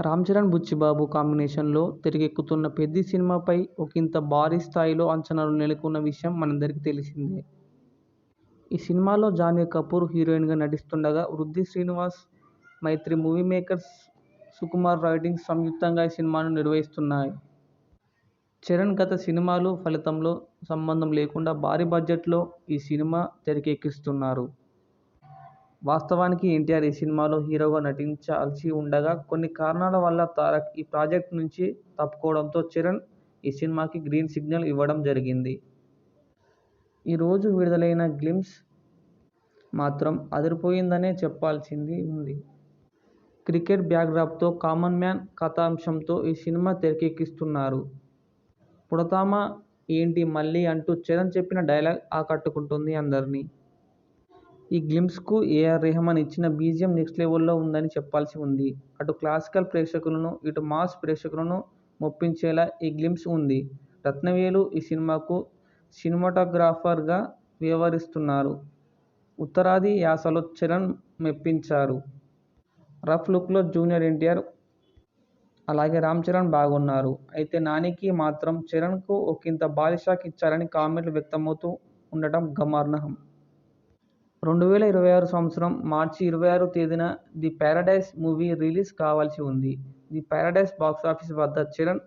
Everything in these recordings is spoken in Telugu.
రామ్ చరణ్ బుచ్చిబాబు కాంబినేషన్లో తెరకెక్కుతున్న పెద్ది సినిమాపై ఒకింత భారీ స్థాయిలో అంచనాలు నెలకొన్న విషయం మనందరికీ తెలిసిందే. ఈ సినిమాలో జానీ కపూర్ హీరోయిన్గా నటిస్తుండగా Vriddhi Srinivas, Mythri movie makers, Sukumar writings సంయుక్తంగా ఈ సినిమాను నిర్మిస్తున్నాయి. చరణ్ గత సినిమాలు ఫలితంలో సంబంధం లేకుండా భారీ బడ్జెట్లో ఈ సినిమా తెరకెక్కిస్తున్నారు. వాస్తవానికి ఎన్టీఆర్ ఈ సినిమాలో హీరోగా నటించాల్సి ఉండగా కొన్ని కారణాల వల్ల తారక్ ఈ ప్రాజెక్ట్ నుంచి తప్పుకోవడంతో చరణ్ ఈ సినిమాకి గ్రీన్ సిగ్నల్ ఇవ్వడం జరిగింది. ఈరోజు విడుదలైన గ్లిమ్స్ మాత్రం అదిరిపోయిందనే చెప్పాల్సింది ఉంది. క్రికెట్ బ్యాక్డ్రాప్తో, కామన్ మ్యాన్ కథాంశంతో ఈ సినిమా తెరకెక్కిస్తున్నారు. పుడతామా ఏంటి మళ్ళీ అంటూ చరణ్ చెప్పిన డైలాగ్ ఆకట్టుకుంటుంది అందరినీ ఈ గ్లిమ్స్కు ఏఆర్ రెహమాన్ ఇచ్చిన బీజియం నెక్స్ట్ లెవెల్లో ఉందని చెప్పాల్సి ఉంది. అటు క్లాసికల్ ప్రేక్షకులను, ఇటు మాస్ ప్రేక్షకులను మెప్పించేలా ఈ గ్లిమ్స్ ఉంది. రత్నవేలు ఈ సినిమాకు సినిమాటోగ్రాఫర్గా వ్యవహరిస్తున్నారు. ఉత్తరాది యాసలో చరణ్ మెప్పించారు. రఫ్ లుక్లో జూనియర్ ఎన్టీఆర్, అలాగే రామ్ చరణ్ బాగున్నారు. అయితే నానికి మాత్రం చరణ్కు ఒకింత భారీ షాక్ ఇచ్చారని కామెంట్లు వ్యక్తమవుతూ ఉండటం గమనార్హం. రెండు వేల ఇరవై ఆరు సంవత్సరం మార్చి ఇరవై ఆరు తేదీన ది పారడైజ్ మూవీ రిలీజ్ కావాల్సి ఉంది. ది పారడైజ్ బాక్సాఫీస్ వద్ద చరణ్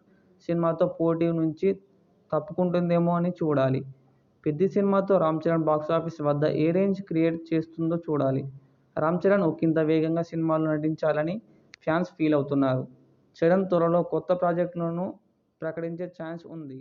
సినిమాతో పోటీ నుంచి తప్పుకుంటుందేమో అని చూడాలి. పెద్ద సినిమాతో రామ్ చరణ్ బాక్సాఫీస్ వద్ద ఏ రేంజ్ క్రియేట్ చేస్తుందో చూడాలి. రామ్ చరణ్ ఒకింత వేగంగా సినిమాల్లో నటించాలని ఫ్యాన్స్ ఫీల్ అవుతున్నారు చరణ్ త్వరలో కొత్త ప్రాజెక్టులను ప్రకటించే ఛాన్స్ ఉంది.